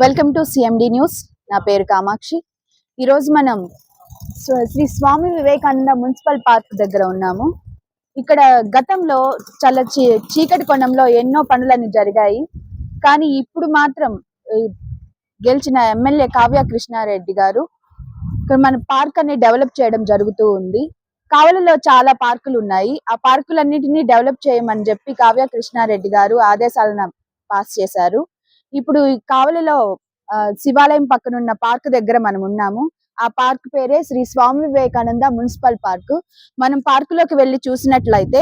Welcome to CMD news. నా పేరు కామాక్షి. ఈరోజు మనం శ్రీ స్వామి వివేకానంద మున్సిపల్ పార్క్ దగ్గర ఉన్నాము. ఇక్కడ గతంలో చాలా చీ చీకటి కోణంలో ఎన్నో పనులన్నీ జరిగాయి. కానీ ఇప్పుడు మాత్రం గెలిచిన ఎమ్మెల్యే కావ్య కృష్ణారెడ్డి గారు ఇక్కడ మన పార్క్ అని డెవలప్ చేయడం జరుగుతూ ఉంది. కావలిలో చాలా పార్కులు ఉన్నాయి. ఆ పార్కులన్నిటినీ డెవలప్ చేయమని చెప్పి కావ్య కృష్ణారెడ్డి గారు ఆదేశాలను పాస్ చేశారు. ఇప్పుడు ఈ కావలిలో ఆ, శివాలయం పక్కన ఉన్న పార్క్ దగ్గర మనం ఉన్నాము. ఆ పార్క్ పేరే శ్రీ స్వామి వివేకానంద మున్సిపల్ పార్క్. మనం పార్క్లోకి వెళ్ళి చూసినట్లయితే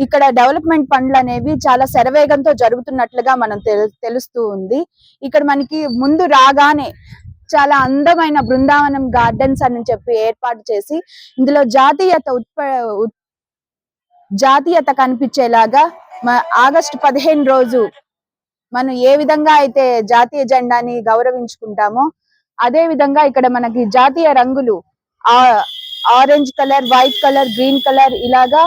ఇక్కడ డెవలప్మెంట్ పనులు అనేవి చాలా శరవేగంతో జరుగుతున్నట్లుగా మనం తెలు- తెలుస్తూ ఉంది. ఇక్కడ మనకి ముందు రాగానే చాలా అందమైన బృందావనం గార్డెన్స్ అని చెప్పి ఏర్పాటు చేసి ఇందులో జాతీయత ఉత్ప ఉత్- జాతీయత కనిపించేలాగా ఆగస్టు పదిహేను రోజు మనం ఏ విధంగా అయితే జాతీయ జెండాని గౌరవించుకుంటామో అదే విధంగా ఇక్కడ మనకి జాతీయ రంగులు ఆ orange colour white colour green colour ఇలాగా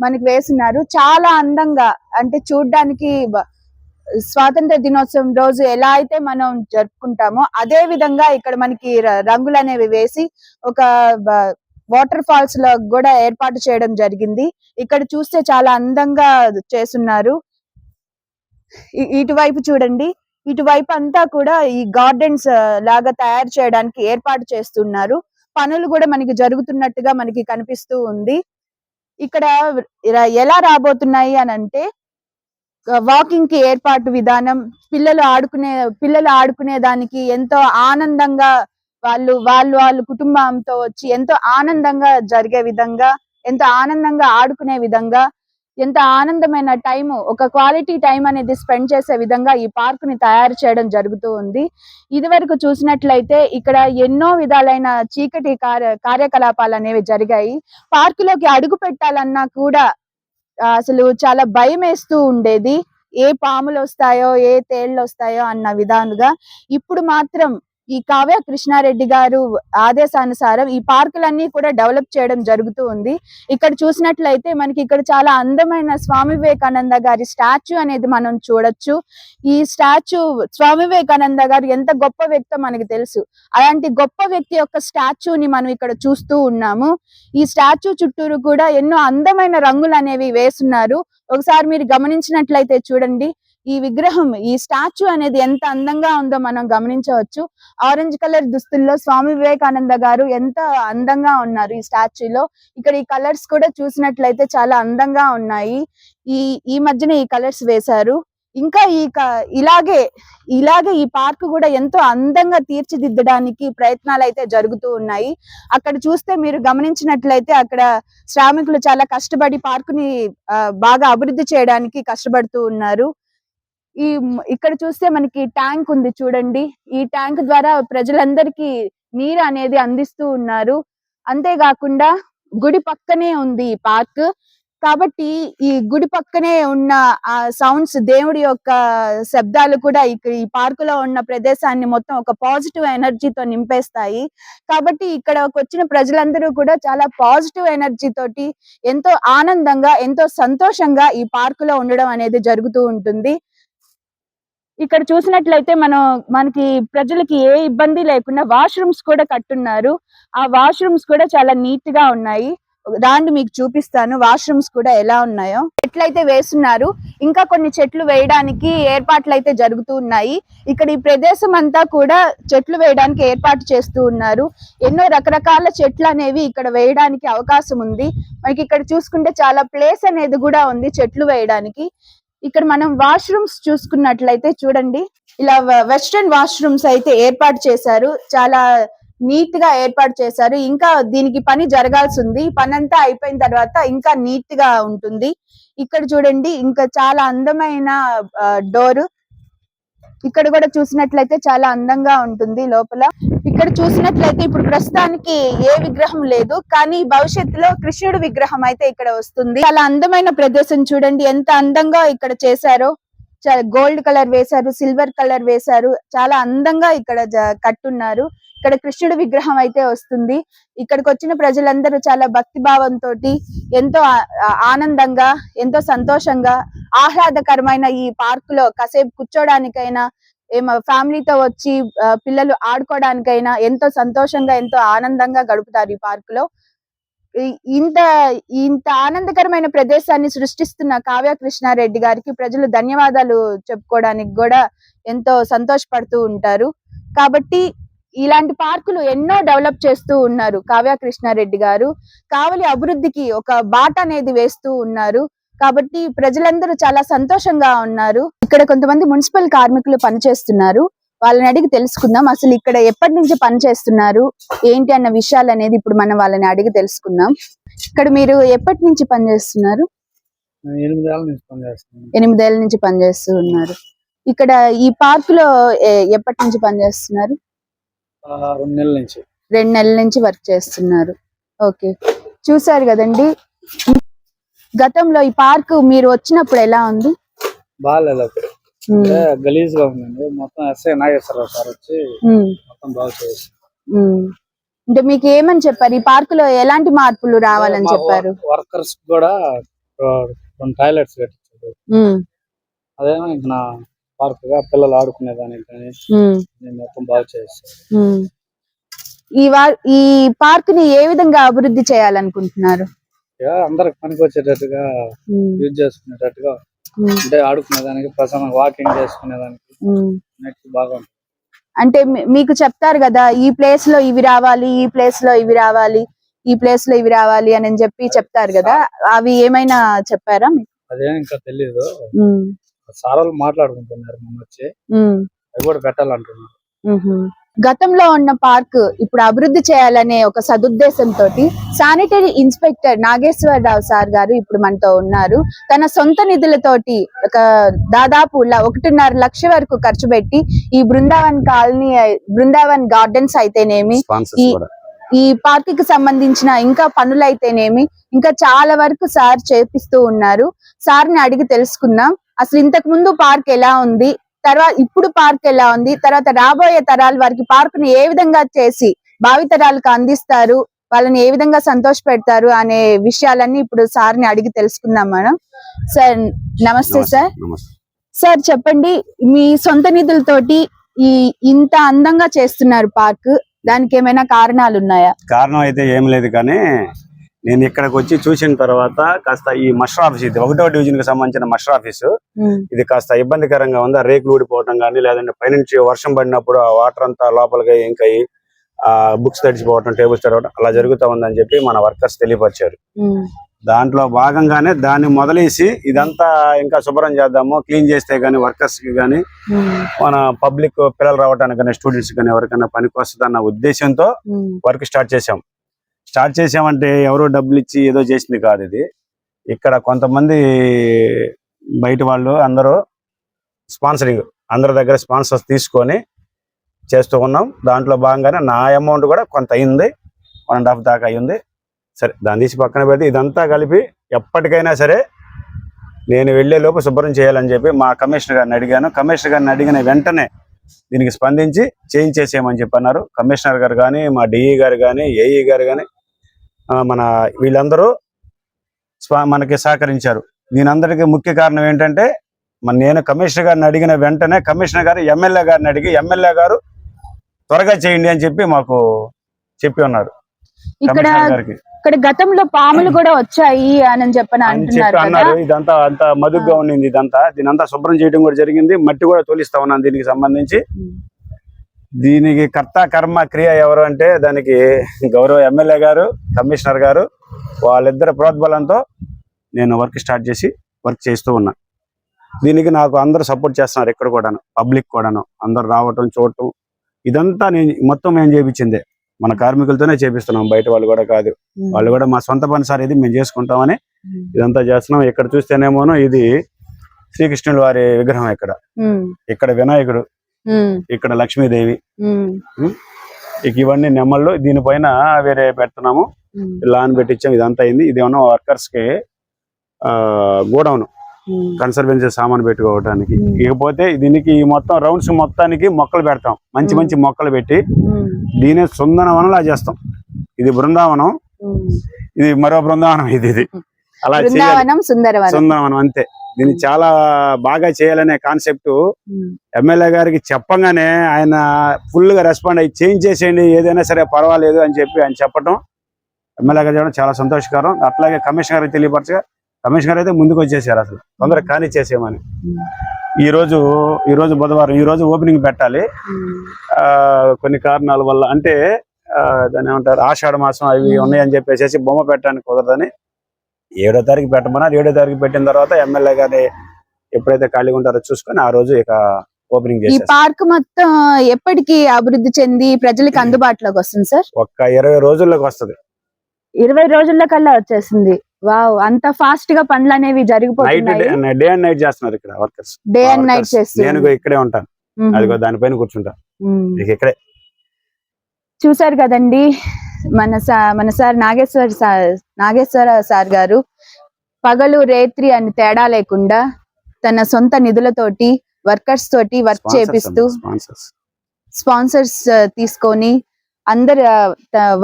మనకి వేస్తున్నారు చాలా అందంగా అంటే చూడ్డానికి స్వాతంత్ర దినోత్సవం రోజు ఎలా అయితే మనం జరుపుకుంటామో అదే విధంగా ఇక్కడ మనకి రంగులు అనేవి వేసి ఒక వాటర్ ఫాల్స్లో కూడా ఏర్పాటు చేయడం జరిగింది. ఇక్కడ చూస్తే చాలా అందంగా చేస్తున్నారు. ఇటువైపు చూడండి. ఇటువైపు అంతా కూడా ఈ గార్డెన్స్ లాగా తయారు చేయడానికి ఏర్పాటు చేస్తున్నారు. పనులు కూడా మనకి జరుగుతున్నట్టుగా మనకి కనిపిస్తూ ఉంది. ఇక్కడ ఎలా రాబోతున్నాయి అని అంటే వాకింగ్కి ఏర్పాటు విధానం పిల్లలు ఆడుకునే పిల్లలు ఆడుకునే దానికి ఎంతో ఆనందంగా వాళ్ళు వాళ్ళు వాళ్ళ కుటుంబంతో వచ్చి ఎంతో ఆనందంగా జరిగే విధంగా ఎంతో ఆనందంగా ఆడుకునే విధంగా ఎంత ఆనందమైన టైం ఒక క్వాలిటీ టైం అనేది స్పెండ్ చేసే విధంగా ఈ పార్క్ని తయారు చేయడం జరుగుతూ ఉంది. ఇది వరకు చూసినట్లయితే ఇక్కడ ఎన్నో విధాలైన చీకటి కార్య కార్యకలాపాలు అనేవి జరిగాయి. పార్క్లోకి అడుగు పెట్టాలన్నా కూడా అసలు చాలా భయం వేస్తూ ఉండేది. ఏ పాములు వస్తాయో ఏ తేళ్ళు వస్తాయో అన్న విధాలుగా ఇప్పుడు మాత్రం ఈ కావ్య కృష్ణారెడ్డి గారు ఆదేశానుసారం ఈ పార్కులన్నీ కూడా డెవలప్ చేయడం జరుగుతూ ఉంది. ఇక్కడ చూసినట్లయితే మనకి ఇక్కడ చాలా అందమైన స్వామి వివేకానంద గారి స్టాచ్యూ అనేది మనం చూడొచ్చు. ఈ స్టాచ్యూ స్వామి వివేకానంద గారు ఎంత గొప్ప వ్యక్తో మనకి తెలుసు. అలాంటి గొప్ప వ్యక్తి యొక్క స్టాచ్యూని మనం ఇక్కడ చూస్తూ ఉన్నాము. ఈ స్టాచ్యూ చుట్టూరు కూడా ఎన్నో అందమైన రంగులు అనేవి వేస్తున్నారు ఒకసారి మీరు గమనించినట్లయితే చూడండి. ఈ విగ్రహం ఈ స్టాచ్యూ అనేది ఎంత అందంగా ఉందో మనం గమనించవచ్చు. ఆరెంజ్ కలర్ దుస్తుల్లో స్వామి వివేకానంద గారు ఎంత అందంగా ఉన్నారు ఈ స్టాచ్యూలో. ఇక్కడ ఈ కలర్స్ కూడా చూసినట్లయితే చాలా అందంగా ఉన్నాయి. ఈ ఈ మధ్యన ఈ కలర్స్ వేశారు. ఇంకా ఈ క- ఇలాగే ఇలాగే ఈ పార్క్ కూడా ఎంతో అందంగా తీర్చిదిద్దడానికి ప్రయత్నాలు అయితే జరుగుతూ ఉన్నాయి. అక్కడ చూస్తే మీరు గమనించినట్లయితే అక్కడ శ్రామికులు చాలా కష్టపడి పార్కుని బాగా అభివృద్ధి చేయడానికి కష్టపడుతూ ఉన్నారు. ఈ ఇక్కడ చూస్తే మనకి ట్యాంక్ ఉంది చూడండి. ఈ ట్యాంక్ ద్వారా ప్రజలందరికీ నీరు అనేది అందిస్తూ ఉన్నారు. అంతేకాకుండా గుడి పక్కనే ఉంది ఈ పార్క్. కాబట్టి ఈ గుడి పక్కనే ఉన్న ఆ సౌండ్స్ దేవుడి యొక్క శబ్దాలు కూడా ఇక్కడ ఈ పార్క్లో ఉన్న ప్రదేశాన్ని మొత్తం ఒక పాజిటివ్ ఎనర్జీతో నింపేస్తాయి. కాబట్టి ఇక్కడకు వచ్చిన ప్రజలందరూ కూడా చాలా పాజిటివ్ ఎనర్జీ తోటి ఎంతో ఆనందంగా ఎంతో సంతోషంగా ఈ పార్క్లో ఉండడం అనేది జరుగుతూ ఉంటుంది. ఇక్కడ చూసినట్లయితే మనం మనకి ప్రజలకి ఏ ఇబ్బంది లేకుండా వాష్రూమ్స్ కూడా కట్టున్నారు. ఆ వాష్రూమ్స్ కూడా చాలా నీట్గా ఉన్నాయి. దాన్ని మీకు చూపిస్తాను. వాష్రూమ్స్ కూడా ఎలా ఉన్నాయో. చెట్లు అయితే వేస్తున్నారు. ఇంకా కొన్ని చెట్లు వేయడానికి ఏర్పాట్లు అయితే జరుగుతూ ఉన్నాయి. ఇక్కడ ఈ ప్రదేశం అంతా కూడా చెట్లు వేయడానికి ఏర్పాటు చేస్తూ ఉన్నారు. ఎన్నో రకరకాల చెట్లు అనేవి ఇక్కడ వేయడానికి అవకాశం ఉంది. మనకి ఇక్కడ చూసుకుంటే చాలా ప్లేస్ అనేది కూడా ఉంది చెట్లు వేయడానికి. ఇక్కడ మనం వాష్రూమ్స్ చూసుకున్నట్లయితే చూడండి ఇలా వెస్ట్రన్ వాష్రూమ్స్ అయితే ఏర్పాటు చేశారు. చాలా నీట్గా ఏర్పాటు చేశారు. ఇంకా దీనికి పని జరగాల్సి ఉంది పని అంతా అయిపోయిన తర్వాత ఇంకా నీట్గా ఉంటుంది. ఇక్కడ చూడండి ఇంకా చాలా అందమైన డోర్. ఇక్కడ కూడా చూసినట్లయితే చాలా అందంగా ఉంటుంది లోపల. ఇక్కడ చూసినట్లయితే ఇప్పుడు ప్రస్తుతానికి ఏ విగ్రహం లేదు కానీ భవిష్యత్తులో కృష్ణుడు విగ్రహం అయితే ఇక్కడ వస్తుంది. చాలా అందమైన ప్రదేశం చూడండి ఎంత అందంగా ఇక్కడ చేశారో. గోల్డ్ కలర్ వేశారు సిల్వర్ కలర్ వేశారు చాలా అందంగా ఇక్కడ జ- కట్టున్నారు. ఇక్కడ కృష్ణుడి విగ్రహం అయితే వస్తుంది. ఇక్కడికి వచ్చిన ప్రజలందరూ చాలా భక్తి భావంతో ఎంతో ఆనందంగా ఎంతో సంతోషంగా ఆహ్లాదకరమైన ఈ పార్క్లో కాసేపు కూర్చోడానికైనా ఏమో ఫ్యామిలీతో వచ్చి పిల్లలు ఆడుకోవడానికైనా ఎంతో సంతోషంగా ఎంతో ఆనందంగా గడుపుతారు ఈ పార్క్లో ఇంత ఇంత ఆనందకరమైన ప్రదేశాన్ని సృష్టిస్తున్న కావ్య కృష్ణారెడ్డి గారికి ప్రజలు ధన్యవాదాలు చెప్పుకోవడానికి కూడా ఎంతో సంతోషపడుతూ ఉంటారు. కాబట్టి ఇలాంటి పార్కులు ఎన్నో డెవలప్ చేస్తూ ఉన్నారు. కావ్య కృష్ణారెడ్డి గారు కావలి అభివృద్ధికి ఒక బాట అనేది వేస్తూ ఉన్నారు. కాబట్టి ప్రజలందరూ చాలా సంతోషంగా ఉన్నారు. ఇక్కడ కొంతమంది మున్సిపల్ కార్మికులు పనిచేస్తున్నారు. వాళ్ళని అడిగి తెలుసుకుందాం. అసలు ఇక్కడ ఎప్పటి నుంచి పని చేస్తున్నారు ఏంటి అన్న విషయాలు అనేది ఇప్పుడు మనం వాళ్ళని అడిగి తెలుసుకుందాం. ఇక్కడ మీరు ఎప్పటి నుంచి పని చేస్తున్నారు నేను ఎనిమిదేళ్ళ నుంచి పని చేస్తున్నాను ఎనిమిదేళ్ళ నుంచి పని చేస్తూ ఉన్నారు. ఇక్కడ ఈ పార్క్లో ఎప్పటి నుంచి పని చేస్తున్నారు ఆ, రెండు నెలల నుంచి. రెండు నెలల నుంచి వర్క్ చేస్తున్నారు. ఓకే. చూసారు కదండి. గతంలో ఈ పార్క్ మీరు వచ్చినప్పుడు ఎలా ఉంది? బాగాలేదు అప్పుడు. గలీజ్గా ఉందండి. మొత్తం ఎస్ఐ నాగేశ్వరరావు సార్ వచ్చి మొత్తం బాగా చేసి. అంటే మీకు ఏమని చెప్పారు? ఈ పార్క్లో ఎలాంటి మార్పులు రావాలని చెప్పారు? వర్కర్స్ కూడా టాయిలెట్స్ కట్టించారు. అదేమో ఇంక పార్క్గా పిల్లలు ఆడుకునేదానికి కానీ ఉమ్, నేను మొత్తం బాగా. ఈ ఈ పార్క్ని ఏ విధంగా అభివృద్ధి చేయాలనుకుంటున్నారు? అందరికి పనికి వచ్చేటట్టుగా యూజ్ చేసుకునేటట్టుగా అంటే ఆడుకునేదానికి ప్రసన్న వాకింగ్ చేసుకునేదానికి ఉమ్. నెక్స్ట్ బాగా ఉంటుంది. అంటే మీకు చెప్తారు కదా ఈ ప్లేస్లో ఇవి రావాలి ఈ ప్లేస్లో ఇవి రావాలి ఈ ప్లేస్లో ఇవి రావాలి అని చెప్పి చెప్తారు కదా అవి ఏమైనా చెప్పారా మీకు? అదేం ఇంకా తెలియదు ఉమ్, సార్ వాళ్ళు మాట్లాడుకుంటున్నారు మొన్న వచ్చి అవి కూడా పెట్టాలంటున్నారు. గతంలో ఉన్న పార్క్ ఇప్పుడు అభివృద్ధి చేయాలనే ఒక సదుద్దేశంతో శానిటరీ ఇన్స్పెక్టర్ నాగేశ్వరరావు సార్ గారు ఇప్పుడు మనతో ఉన్నారు. తన సొంత నిధులతోటి ఒక దాదాపు ల- ఒకటిన్నర లక్ష వరకు ఖర్చు పెట్టి ఈ బృందావన్ కాలనీ బృందావన్ గార్డెన్స్ అయితేనేమి స్పాన్సర్స్ ఈ- కూడా ఈ పార్క్కి సంబంధించిన ఇంకా పనులైతేనేమి ఇంకా చాలా వరకు సార్ చేపిస్తూ ఉన్నారు. సార్ని అడిగి తెలుసుకుందాం. అసలు ఇంతకు ముందు పార్క్ ఎలా ఉంది? తర్వాత ఇప్పుడు పార్క్ ఎలా ఉంది? తర్వాత రాబోయే తరాల వారికి పార్క్ని ఏ విధంగా చేసి భావి తరాలకు అందిస్తారు? వాళ్ళని ఏ విధంగా సంతోష పెడతారు? అనే విషయాలన్నీ ఇప్పుడు సార్ని అడిగి తెలుసుకుందాం మనం. సార్ నమస్తే సార్. సార్ చెప్పండి. మీ సొంత నిధులతోటి ఈ ఇంత అందంగా చేస్తున్నారు పార్క్ దానికి ఏమైనా కారణాలు ఉన్నాయా కారణం అయితే ఏం లేదు కానీ నేను ఇక్కడికి వచ్చి చూసిన తర్వాత కాస్త ఈ మస్టర్ ఆఫీస్ ఇది ఒకటో డివిజన్కి సంబంధించిన మస్టర్ ఆఫీస్. ఇది కాస్త ఇబ్బందికరంగా ఉంది. ఆ రేకులు ఊడిపోవడం కానీ లేదంటే పైనుంచి వర్షం పడినప్పుడు ఆ వాటర్ అంతా లోపలికి ఇంకా ఆ బుక్స్ తడిచిపోవటం టేబుల్స్ తడవడం అలా జరుగుతూ ఉందని చెప్పి మన వర్కర్స్ తెలియపరిచారు. దాంట్లో భాగంగానే దాన్ని మొదలేసి ఇదంతా ఇంకా శుభ్రం చేద్దాము క్లీన్ చేస్తే గానీ వర్కర్స్కి గానీ మన పబ్లిక్ పిల్లలు రావడానికి కానీ స్టూడెంట్స్ కానీ ఎవరికైనా పనికి వస్తుందన్న ఉద్దేశంతో వర్క్ స్టార్ట్ చేసాం స్టార్ట్ చేసామంటే ఎవరో డబ్బులు ఇచ్చి ఏదో చేసింది కాదు ఇది. ఇక్కడ కొంతమంది బయట వాళ్ళు అందరూ స్పాన్సరింగ్ అందరి దగ్గర స్పాన్సర్స్ తీసుకొని చేస్తూ ఉన్నాం. దాంట్లో భాగంగానే నా అమౌంట్ కూడా కొంత అయింది. వన్ అండ్ హాఫ్ దాకా అయింది. సరే దాన్ని తీసి పక్కన పెడితే ఇదంతా కలిపి ఎప్పటికైనా సరే నేను వెళ్ళే లోపు శుభ్రం చేయాలని చెప్పి మా కమిషనర్ గారిని అడిగాను. కమిషనర్ గారిని అడిగిన వెంటనే దీనికి స్పందించి చేంజ్ చేసేయమని చెప్పి అన్నారు కమిషనర్ గారు కానీ మా డిఈ గారు కానీ ఏఈ గారు కానీ మన వీళ్ళందరూ మనకి సహకరించారు. దీనందరికీ ముఖ్య కారణం ఏంటంటే మన నేను కమిషనర్ గారిని అడిగిన వెంటనే కమిషనర్ గారు ఎమ్మెల్యే గారిని అడిగి ఎమ్మెల్యే గారు త్వరగా చేయండి అని చెప్పి మాకు చెప్పి ఉన్నారు. ఇక్కడ ఇక్కడ గతంలో పాములు కూడా వచ్చాయి అని చెప్పని అంటున్నారు అన్నారు. ఇదంతా అంత మదుగ్గా ఉండింది ఇదంతా. దీని అంతా శుభ్రం చేయడం కూడా జరిగింది. మట్టి కూడా తోలిస్తా ఉన్నాను దీనికి సంబంధించి. దీనికి కర్త కర్మ క్రియ ఎవరు అంటే దానికి గౌరవ ఎమ్మెల్యే గారు కమిషనర్ గారు వాళ్ళిద్దరి ప్రోద్బలంతో నేను వర్క్ స్టార్ట్ చేసి వర్క్ చేస్తూ ఉన్నా. దీనికి నాకు అందరూ సపోర్ట్ చేస్తున్నారు ఇక్కడ కూడాను. పబ్లిక్ కూడాను. అందరు రావటం చూడటం. ఇదంతా నేను మొత్తం మేము చేపించిందే మన కార్మికులతోనే చేపిస్తున్నాం. బయట వాళ్ళు కూడా కాదు. వాళ్ళు కూడా మా సొంత పని సార్ ఇది మేము చేసుకుంటామని ఇదంతా చేస్తున్నాం. ఇక్కడ చూస్తేనేమోను ఇది శ్రీకృష్ణుల వారి విగ్రహం ఇక్కడ ఇక్కడ వినాయకుడు ఇక్కడ లక్ష్మీదేవి. ఇక ఇవన్నీ నెమ్మళ్ళు దీనిపైన వేరే పెడుతున్నాము. లాన్ పెట్టించాం. ఇదంతా అయింది. ఇది ఏమన్నా వర్కర్స్కి గోడౌన్. కన్సర్వెన్సీ సామాన్ పెట్టుకోవడానికి. ఇకపోతే దీనికి ఈ మొత్తం రౌండ్స్ మొత్తానికి మొక్కలు పెడతాం. మంచి. మంచి మొక్కలు పెట్టి దీని సుందనవనంలా చేస్తాం. ఇది బృందావనం. ఇది మరో బృందావనం ఇది ఇది. అలా సుందరవనం. అంతే. దీన్ని చాలా బాగా చేయాలనే కాన్సెప్ట్. ఎమ్మెల్యే గారికి చెప్పంగానే ఆయన ఫుల్గా రెస్పాండ్ అయ్యి చేంజ్ చేసేయండి ఏదైనా సరే పర్వాలేదు అని చెప్పి ఆయన చెప్పడం ఎమ్మెల్యే గారు చెప్పడం చాలా సంతోషకరం. అట్లాగే కమిషనర్ గారికి తెలియపరచగా కమిషనర్ అయితే ముందుకు వచ్చేసారు అసలు. తొందరగా కానిచ్చేసేయమని ఉమ్, ఈ రోజు ఈ రోజు బుధవారం ఈ రోజు ఓపెనింగ్ పెట్టాలి. కొన్ని కారణాల వల్ల అంటే ఆ, దాన్ని ఏమంటారు ఆషాఢ మాసం అవి ఉన్నాయని చెప్పేసి బొమ్మ పెట్టడానికి కుదరదని ఏడో తారీఖు పెట్టమన్నారు. ఏడో తారీఖు పెట్టిన తర్వాత ఎమ్మెల్యే గారి ఎప్పుడైతే ఖాళీగా ఉంటారో చూసుకొని ఆ రోజు ఇక ఓపెనింగ్ ఈ పార్క్ మొత్తం ఎప్పటికి అభివృద్ధి చెంది ప్రజలకు అందుబాటులోకి వస్తుంది సార్? ఒక్క ఇరవై రోజుల్లోకి వస్తది. ఇరవై రోజుల కల్లా వచ్చేసింది. వావ్ అంత ఫాస్ట్గా పనులు అనేవి జరిగిపోతున్నాయి. డే అండ్ నైట్ చేస్తున్నారు ఇక్కడ వర్కర్స్. డే అండ్ నైట్ నేను ఇక్కడే ఉంటాను. అదిగో దానిపైన కూర్చుంటా ఇక ఇక్కడే. చూసారు కదండి మన మన sir Nageshwar sir Nageshwara sir garu పగలు రేత్రి అని తేడా లేకుండా తన సొంత నిధులతోటి వర్కర్స్ తోటి వర్క్ చేపిస్తూ స్పాన్సర్స్ స్పాన్సర్స్ తీసుకొని అందరు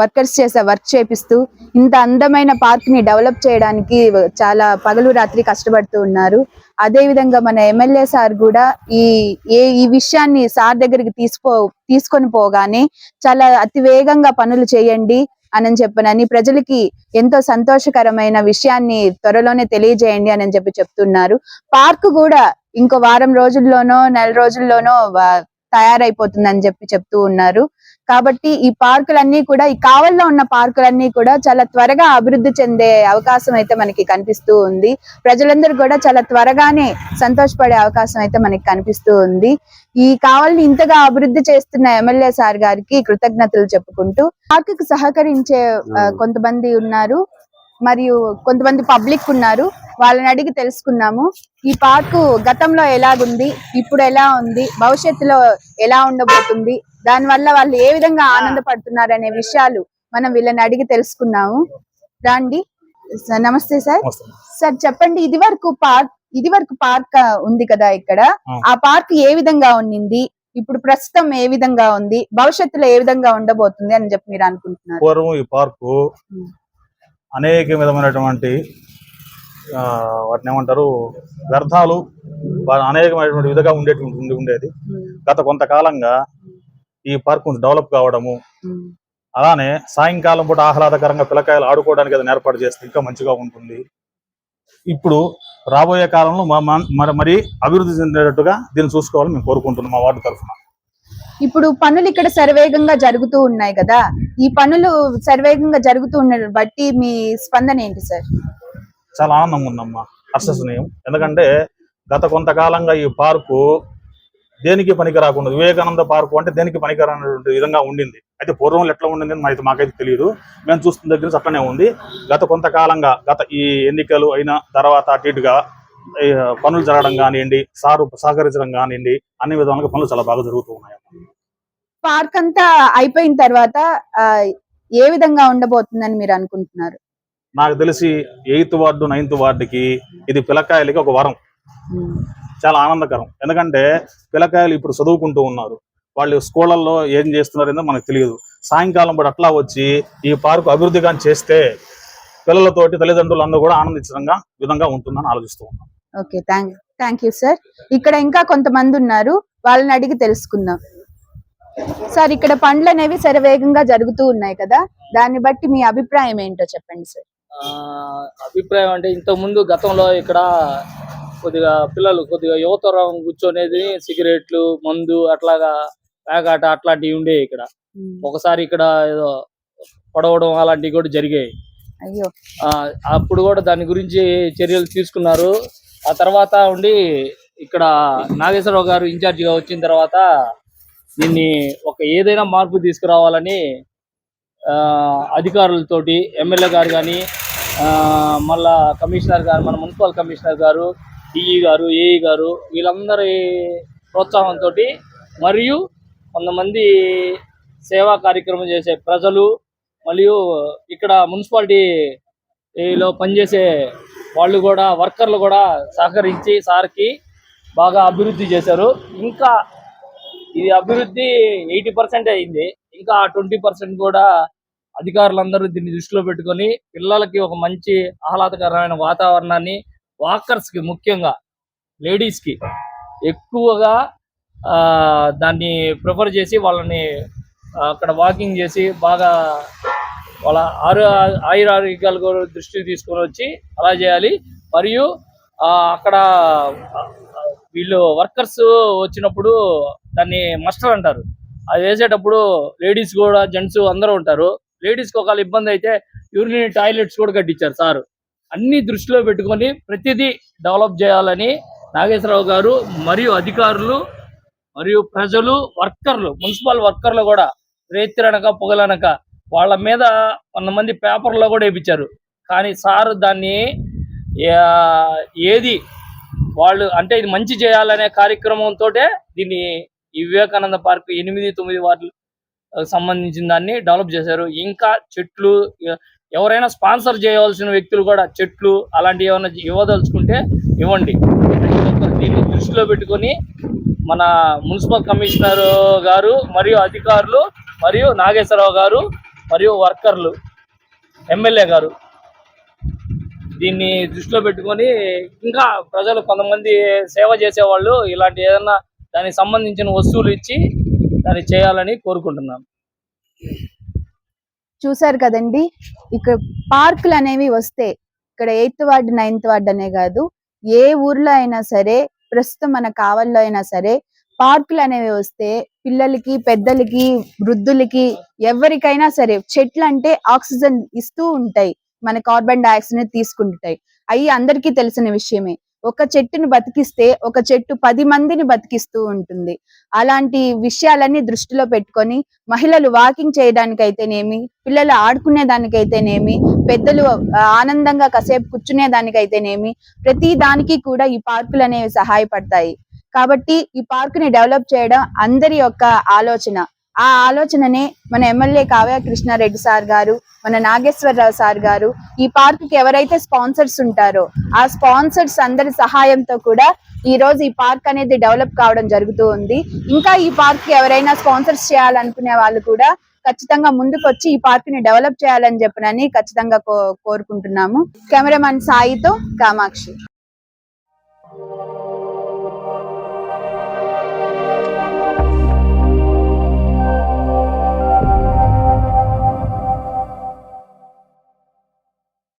వర్కర్స్ చేసే వర్క్ చేపిస్తూ ఇంత అందమైన పార్క్ని డెవలప్ చేయడానికి చాలా పగలు రాత్రి కష్టపడుతూ ఉన్నారు. అదే విధంగా మన ఎమ్మెల్యే సార్ కూడా ఈ ఏ ఈ విషయాన్ని సార్ దగ్గరికి తీసుకో తీసుకొని పోగానే చాలా అతి వేగంగా పనులు చేయండి అని చెప్పనని ప్రజలకి ఎంతో సంతోషకరమైన విషయాన్ని త్వరలోనే తెలియజేయండి అని చెప్పి చెప్తున్నారు. పార్క్ కూడా ఇంకో వారం రోజుల్లోనో నెల రోజుల్లోనో తయారైపోతుందని చెప్పి చెప్తూ ఉన్నారు. కాబట్టి ఈ పార్కులన్నీ కూడా ఈ కావల్లో ఉన్న పార్కులన్నీ కూడా చాలా త్వరగా అభివృద్ధి చెందే అవకాశం అయితే మనకి కనిపిస్తూ ఉంది. ప్రజలందరూ కూడా చాలా త్వరగానే సంతోషపడే అవకాశం అయితే మనకి కనిపిస్తూ ఉంది. ఈ కావల్ని ఇంతగా అభివృద్ధి చేస్తున్న ఎమ్మెల్యే సార్ గారికి కృతజ్ఞతలు చెప్పుకుంటూ పార్క్ సహకరించే కొంతమంది ఉన్నారు. మరియు కొంతమంది పబ్లిక్ ఉన్నారు. వాళ్ళని అడిగి తెలుసుకున్నాము ఈ పార్కు గతంలో ఎలాగుంది? ఇప్పుడు ఎలా ఉంది? భవిష్యత్తులో ఎలా ఉండబోతుంది? దాని వల్ల వాళ్ళు ఏ విధంగా ఆనందపడుతున్నారు అనే విషయాలు మనం వీళ్ళని అడిగి తెలుసుకున్నాము. రండి. నమస్తే సార్. సార్ చెప్పండి. ఇది వరకు పార్క్ ఇది వరకు పార్క్ ఉంది కదా ఇక్కడ? ఆ. పార్క్ ఏ విధంగా ఉండింది ఇప్పుడు ప్రస్తుతం ఏ విధంగా ఉంది? భవిష్యత్తులో ఏ విధంగా ఉండబోతుంది అని చెప్పి మీరు అనుకుంటున్నారు? పూర్వం ఈ పార్కు. అనేక విధమైనటువంటి ఆ, వాటిని ఏమంటారు వ్యర్థాలు అనేకమైనటువంటి విధంగా ఉండేటువంటి ఉండి ఉండేది. గత కొంతకాలంగా ఈ పార్క్ కొంచెం డెవలప్ కావడము అలానే సాయంకాలం పూట ఆహ్లాదకరంగా పిల్లకాయలు ఆడుకోవడానికి అది ఏర్పాటు చేస్తే ఇంకా మంచిగా ఉంటుంది. ఇప్పుడు రాబోయే కాలంలో మా- మరి మరి అభివృద్ధి చెందేటట్టుగా దీన్ని చూసుకోవాలని మేము కోరుకుంటున్నాం మా వార్డు తరఫున. ఇప్పుడు పనులు ఇక్కడ శరవేగంగా జరుగుతూ ఉన్నాయి కదా. ఈ పనులు శరవేగంగా జరుగుతూ ఉన్న బట్టి మీ స్పందన ఏంటి సార్? చాలా ఆనందంగా ఉందమ్మా హర్షణీయం ఎందుకంటే గత కొంతకాలంగా ఈ పార్కు దేనికి పనికి రాకుండా వివేకానంద పార్కు అంటే దేనికి పనికిరానటువంటి విధంగా ఉండింది. అయితే పూర్వం ఎట్లా ఉండింది అని మాకైతే తెలియదు. మేము చూస్తున్న దగ్గర అట్లనే ఉంది. గత కొంతకాలంగా గత ఈ ఎన్నికలు అయిన తర్వాత అటు ఇటుగా పనులు జరగడం కానివ్వండి సారు సహకరించడం కానివ్వండి అన్ని విధాలుగా పనులు చాలా బాగా జరుగుతూ ఉన్నాయి. పార్క్ అంతా అయిపోయిన తర్వాత ఏ విధంగా ఉండబోతుందని మీరు అనుకుంటున్నారు? నాకు తెలిసి ఎయిత్ వార్డు నైన్త్ వార్డుకి ఇది పిల్లకాయలకి ఒక వరం. చాలా ఆనందకరం. ఎందుకంటే పిల్లకాయలు ఇప్పుడు చదువుకుంటూ ఉన్నారు. వాళ్ళు స్కూళ్ళల్లో ఏం చేస్తున్నారు మనకు తెలియదు. సాయంకాలం కూడా అట్లా వచ్చి ఈ పార్కు అభివృద్ధి కానీ చేస్తే పిల్లలతోటి తల్లిదండ్రులు అందరూ కూడా ఆనందించడంగా విధంగా ఉంటుందని ఆలోచిస్తూ ఉన్నాం okay thank thank you sir. ఇక్కడ ఇంకా కొంతమంది ఉన్నారు వాళ్ళని అడిగి తెలుసుకుందాం. సార్ ఇక్కడ పనులు అనేవి శరవేగంగా జరుగుతూ ఉన్నాయి కదా దాన్ని బట్టి మీ అభిప్రాయం ఏంటో చెప్పండి సార్. ఆ, అభిప్రాయం అంటే ఇంతకు ముందు గతంలో ఇక్కడ కొద్దిగా పిల్లలు కొద్దిగా యువతరం కూర్చొనేది సిగరెట్లు మందు అట్లాగా పేకాట అట్లాంటివి ఉండేవి ఇక్కడ. ఒకసారి ఇక్కడ ఏదో పడవడం అలాంటివి కూడా జరిగాయి. అయ్యో. అప్పుడు కూడా దాని గురించి చర్యలు తీసుకున్నారు. ఆ తర్వాత ఉండి ఇక్కడ నాగేశ్వరరావు గారు ఇన్ఛార్జిగా వచ్చిన తర్వాత దీన్ని ఒక ఏదైనా మార్పు తీసుకురావాలని ఆ, అధికారులతోటి ఎమ్మెల్యే గారు కానీ మళ్ళా కమిషనర్ గారు మన మున్సిపల్ కమిషనర్ గారు డిఈ గారు ఏఈ గారు వీళ్ళందరి ప్రోత్సాహంతో మరియు కొంతమంది సేవా కార్యక్రమం చేసే ప్రజలు మరియు ఇక్కడ మున్సిపాలిటీ మున్సిపాలిటీలో పనిచేసే వాళ్ళు కూడా వర్కర్లు కూడా సహకరించి సార్కి బాగా అభివృద్ధి చేశారు. ఇంకా ఇది అభివృద్ధి ఎయిటీ పర్సెంట్ అయింది. ఇంకా ట్వంటీ పర్సెంట్ కూడా అధికారులందరూ దీన్ని దృష్టిలో పెట్టుకొని పిల్లలకి ఒక మంచి ఆహ్లాదకరమైన వాతావరణాన్ని వాకర్స్కి ముఖ్యంగా లేడీస్కి ఎక్కువగా ఆ, దాన్ని ప్రిఫర్ చేసి వాళ్ళని అక్కడ వాకింగ్ చేసి బాగా వాళ్ళ ఆరు ఆయుర ఆరోగ్యాలు కూడా దృష్టికి తీసుకొని వచ్చి అలా చేయాలి. మరియు ఆ, అక్కడ వీళ్ళు వర్కర్స్ వచ్చినప్పుడు దాన్ని మస్టర్ అంటారు. అది వేసేటప్పుడు లేడీస్ కూడా జెంట్స్ అందరూ ఉంటారు. లేడీస్కి ఒకవేళ ఇబ్బంది అయితే యూరినరీ టాయిలెట్స్ కూడా కట్టించారు సార్. అన్ని దృష్టిలో పెట్టుకొని ప్రతిదీ డెవలప్ చేయాలని నాగేశ్వరరావు గారు మరియు అధికారులు మరియు ప్రజలు వర్కర్లు మున్సిపల్ వర్కర్లు కూడా రేత్రనక పొగలనక వాళ్ళ మీద కొంతమంది పేపర్లో కూడా వేయించారు. కానీ సార్ దాన్ని ఏది వాళ్ళు అంటే ఇది మంచి చేయాలనే కార్యక్రమంతో దీన్ని ఈ వివేకానంద పార్క్ ఎనిమిది తొమ్మిది వార్లు సంబంధించిన దాన్ని డెవలప్ చేశారు. ఇంకా చెట్లు ఎవరైనా స్పాన్సర్ చేయవలసిన వ్యక్తులు కూడా చెట్లు అలాంటివి ఏమైనా ఇవ్వదలుచుకుంటే ఇవ్వండి. దీన్ని దృష్టిలో పెట్టుకొని మన మున్సిపల్ కమిషనర్ గారు మరియు అధికారులు మరియు నాగేశ్వరరావు గారు మరియు వర్కర్లు ఎమ్మెల్యే గారు దీన్ని దృష్టిలో పెట్టుకొని ఇంకా ప్రజలు కొంతమంది సేవ చేసేవాళ్ళు ఇలాంటి ఏదన్నా దానికి సంబంధించిన వస్తువులు ఇచ్చి దాన్ని చేయాలని కోరుకుంటున్నాను చూసారు కదండి ఇక్కడ పార్కులు అనేవి వస్తే ఇక్కడ ఎయిత్ వార్డ్ నైన్త్ వార్డ్ అనే కాదు ఏ ఊర్లో అయినా సరే ప్రస్తుతం మన కావల్లో అయినా సరే పార్కులు అనేవి వస్తే పిల్లలకి పెద్దలకి వృద్ధులకి ఎవరికైనా సరే చెట్లు అంటే ఆక్సిజన్ ఇస్తూ ఉంటాయి. మన కార్బన్ డైఆక్సైడ్ తీసుకుంటాయి. అవి అందరికీ తెలిసిన విషయమే. ఒక చెట్టును బతికిస్తే ఒక చెట్టు పది మందిని బతికిస్తూ ఉంటుంది. అలాంటి విషయాలన్నీ దృష్టిలో పెట్టుకొని మహిళలు వాకింగ్ చేయడానికైతేనేమి పిల్లలు ఆడుకునే దానికైతేనేమి పెద్దలు ఆనందంగా కాసేపు కూర్చునే దానికైతేనేమి ప్రతి దానికి కూడా ఈ పార్కులు అనేవి సహాయపడతాయి. కాబట్టి ఈ పార్క్ని డెవలప్ చేయడం అందరి యొక్క ఆలోచన. ఆ ఆలోచననే మన ఎమ్మెల్యే కావ్య కృష్ణారెడ్డి సార్ గారు మన నాగేశ్వరరావు సార్ గారు ఈ పార్క్కి ఎవరైతే స్పాన్సర్స్ ఉంటారో ఆ స్పాన్సర్స్ అందరి సహాయంతో కూడా ఈ రోజు ఈ పార్క్ అనేది డెవలప్ కావడం జరుగుతూ ఉంది. ఇంకా ఈ పార్క్కి ఎవరైనా స్పాన్సర్స్ చేయాలనుకునే వాళ్ళు కూడా ఖచ్చితంగా ముందుకు వచ్చి ఈ పార్క్ని డెవలప్ చేయాలని చెప్పనని ఖచ్చితంగా కో- కోరుకుంటున్నాము. కెమెరామన్ సాయితో కామాక్షి.